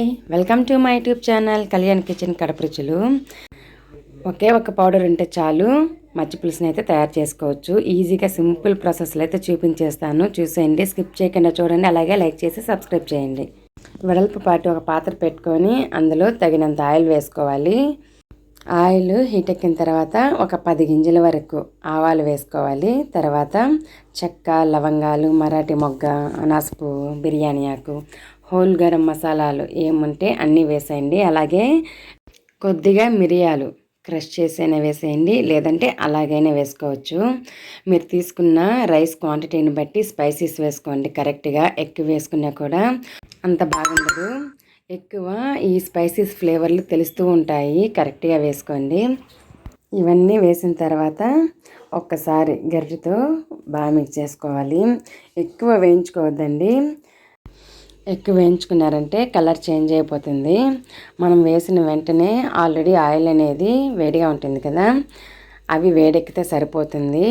Hi. Welcome to my YouTube channel Kalyan kitchen Kadapa రుచులు ఒకే ఒక పౌడర్ ఉంటే చాలు. మజ్జి పులుసుని అయితే తయారు చేసుకోవచ్చు. ఈజీగా సింపుల్ ప్రాసెస్లో అయితే చూపించేస్తాను. చూసేయండి. స్కిప్ చేయకుండా చూడండి. అలాగే లైక్ చేసి సబ్స్క్రైబ్ చేయండి. వెడల్పు పాటు ఒక పాత్ర పెట్టుకొని అందులో తగినంత ఆయిల్ వేసుకోవాలి. ఆయిల్ హీట్ ఎక్కిన తర్వాత ఒక పది గింజల వరకు ఆవాలు వేసుకోవాలి. తర్వాత చెక్క లవంగాలు మరాఠీ మొగ్గ అనాసపు బిర్యానీ ఆకు హోల్ గరం మసాలాలు ఏముంటే అన్నీ వేసేయండి. అలాగే కొద్దిగా మిరియాలు క్రష్ చేసైనా వేసేయండి. లేదంటే అలాగైనా వేసుకోవచ్చు. మీరు తీసుకున్న రైస్ క్వాంటిటీని బట్టి స్పైసీస్ వేసుకోండి. కరెక్ట్గా ఎక్కువ వేసుకున్నా కూడా అంత బాగుండదు. ఎక్కువ ఈ స్పైసీస్ ఫ్లేవర్లు తెలుస్తూ ఉంటాయి. కరెక్ట్గా వేసుకోండి. ఇవన్నీ వేసిన తర్వాత ఒక్కసారి గరిటతో బాగా మిక్స్ చేసుకోవాలి. ఎక్కువ వేయించుకోవద్దండి. ఎక్కువ వేయించుకున్నారంటే కలర్ చేంజ్ అయిపోతుంది. మనం వేసిన వెంటనే ఆల్రెడీ ఆయిల్ అనేది వేడిగా ఉంటుంది కదా అవి వేడెక్కితే సరిపోతుంది.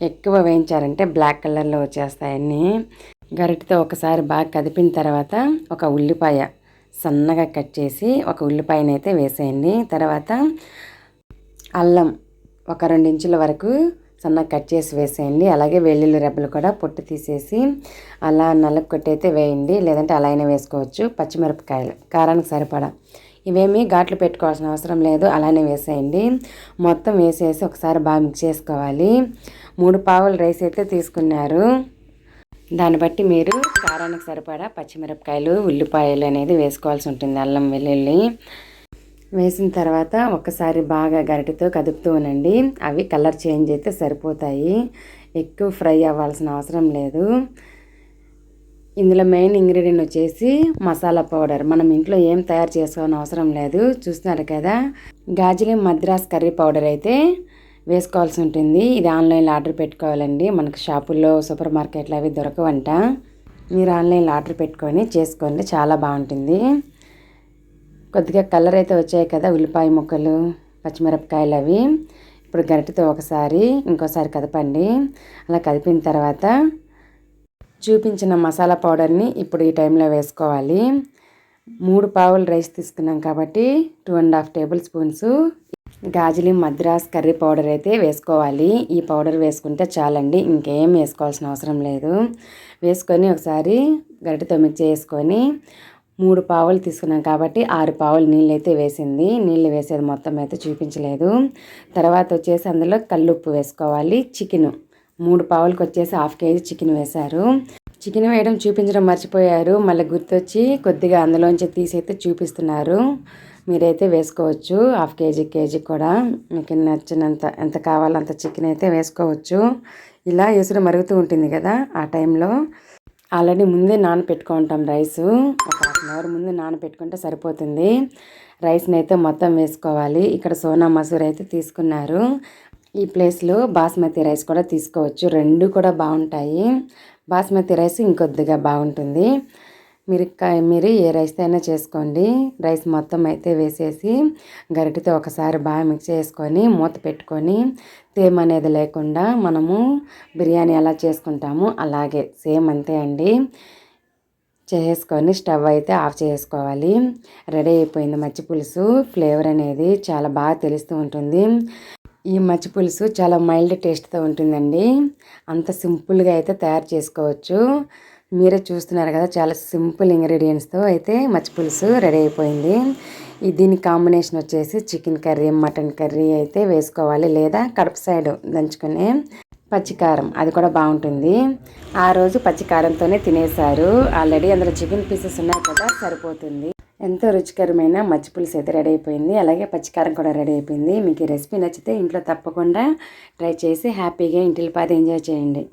ఎక్కువ వేయించారంటే బ్లాక్ కలర్లో వచ్చేస్తాయన్నీ గరిటతో ఒకసారి బాగా కదిపిన తర్వాత ఒక ఉల్లిపాయ సన్నగా కట్ చేసి ఒక ఉల్లిపాయనైతే వేసేయండి. తర్వాత అల్లం ఒక రెండు ఇంచుల వరకు సన్నగా కట్ చేసి వేసేయండి. అలాగే వెల్లుల్లి రెబ్బలు కూడా పొట్టు తీసేసి అలా నలుగు కొట్టయితే వేయండి. లేదంటే అలా అయినా వేసుకోవచ్చు. పచ్చిమిరపకాయలు కారానికి సరిపడా. ఇవేమీ ఘాట్లు పెట్టుకోవాల్సిన అవసరం లేదు. అలానే వేసేయండి. మొత్తం వేసేసి ఒకసారి బాగా మిక్స్ చేసుకోవాలి. మూడు పావులు రైస్ అయితే తీసుకున్నారు. దాన్ని బట్టి మీరు కారానికి సరిపడా పచ్చిమిరపకాయలు ఉల్లిపాయలు అనేది వేసుకోవాల్సి ఉంటుంది అల్లం వెల్లుల్లి. వేసిన తర్వాత ఒకసారి బాగా గరిటెతో కదుపుతూ ఉండండి. అవి కలర్ చేంజ్ అయితే సరిపోతాయి. ఎక్కువ ఫ్రై అవ్వాల్సిన అవసరం లేదు. ఇందులో మెయిన్ ఇంగ్రీడియంట్ వచ్చేసి మసాలా పౌడర్. మనం ఇంట్లో ఏం తయారు చేసుకోవాలని అవసరం లేదు. చూస్తున్నారు కదా? గాజులి మద్రాస్ కర్రీ పౌడర్ అయితే వేసుకోవాల్సి ఉంటుంది. ఇది ఆన్లైన్లో ఆర్డర్ పెట్టుకోవాలండి. మనకు షాపుల్లో సూపర్ మార్కెట్లో అవి దొరకవంట. మీరు ఆన్లైన్లో ఆర్డర్ పెట్టుకొని చేసుకోండి. చాలా బాగుంటుంది. కొద్దిగా కలర్ అయితే వచ్చాయి కదా ఉల్లిపాయ ముక్కలు పచ్చిమిరపకాయలు అవి. ఇప్పుడు గరిటతో ఒకసారి ఇంకోసారి కదపండి. అలా కదిపిన తర్వాత చూపించిన మసాలా పౌడర్ని ఇప్పుడు ఈ టైంలో వేసుకోవాలి. మూడు పావులు రైస్ తీసుకున్నాం కాబట్టి two and half tablespoons గాజులి మద్రాస్ కర్రీ పౌడర్ అయితే వేసుకోవాలి. ఈ పౌడర్ వేసుకుంటే చాలండి ఇంకేం వేసుకోవాల్సిన అవసరం లేదు. వేసుకొని ఒకసారి గరిటెతో మిక్స్ చేసుకొని మూడు పావులు తీసుకున్నాం కాబట్టి ఆరు పావులు నీళ్ళు అయితే వేసింది. నీళ్ళు వేసేది మొత్తం అయితే చూపించలేదు. తర్వాత వచ్చేసి అందులో కల్లుప్పు వేసుకోవాలి చికెన్. మూడు పావులకు వచ్చేసి హాఫ్ కేజీ చికెన్ వేశారు. చికెన్ వేయడం చూపించడం మర్చిపోయారు. మళ్ళీ గుర్తొచ్చి కొద్దిగా అందులోంచి తీసి అయితే చూపిస్తున్నారు. మీరైతే వేసుకోవచ్చు. హాఫ్ కేజీ కేజీ కూడా. మీకు నచ్చినంత ఎంత కావాలంత చికెన్ అయితే వేసుకోవచ్చు. ఇలా ఎసురు మరుగుతూ ఉంటుంది కదా ఆ టైంలో. ఆల్రెడీ ముందే నానపెట్టుకుంటాం రైసు. ఒక హాఫ్ అన్ అవర్ ముందు నానపెట్టుకుంటే సరిపోతుంది. రైస్ని అయితే మొత్తం వేసుకోవాలి. ఇక్కడ సోనా మసూర్ అయితే తీసుకున్నారు. ఈ ప్లేస్లో బాస్మతి రైస్ కూడా తీసుకోవచ్చు. రెండు కూడా బాగుంటాయి. బాస్మతి రైస్ ఇంకొద్దిగా బాగుంటుంది. మీరు మీరు ఏ రైస్ అయినా చేసుకోండి. రైస్ మొత్తం అయితే వేసేసి గరిటెతో ఒకసారి బాగా మిక్స్ చేసుకొని మూత పెట్టుకొని తేమ అనేది లేకుండా మనము బిర్యానీ ఎలా చేసుకుంటాము అలాగే సేమ్ అంతే అండి. చేసుకొని స్టవ్ అయితే ఆఫ్ చేసుకోవాలి. రెడీ అయిపోయింది మచ్చి పులుసు. ఫ్లేవర్ అనేది చాలా బాగా తెలుస్తూ ఉంటుంది. ఈ మచ్చి పులుసు చాలా మైల్డ్ టేస్ట్తో ఉంటుందండి. అంత సింపుల్గా అయితే తయారు చేసుకోవచ్చు. మీరే చూస్తున్నారు కదా చాలా సింపుల్ ఇంగ్రీడియంట్స్తో అయితే మచ్చి పులుసు రెడీ అయిపోయింది. దీని కాంబినేషన్ వచ్చేసి చికెన్ కర్రీ మటన్ కర్రీ అయితే వేసుకోవాలి లేదా కడప సైడ్ దంచుకునే పచ్చికారం అది కూడా బాగుంటుంది. ఆ రోజు పచ్చికారంతోనే తినేశారు. ఆల్రెడీ అందులో చికెన్ పీసెస్ ఉన్నాయి కదా సరిపోతుంది. ఎంతో రుచికరమైన మచ్చి పులుసు అయితే రెడీ అయిపోయింది. అలాగే పచ్చికారం కూడా రెడీ అయిపోయింది. మీకు ఈ రెసిపీ నచ్చితే ఇంట్లో తప్పకుండా ట్రై చేసి హ్యాపీగా ఇంటిల్పాది ఎంజాయ్ చేయండి.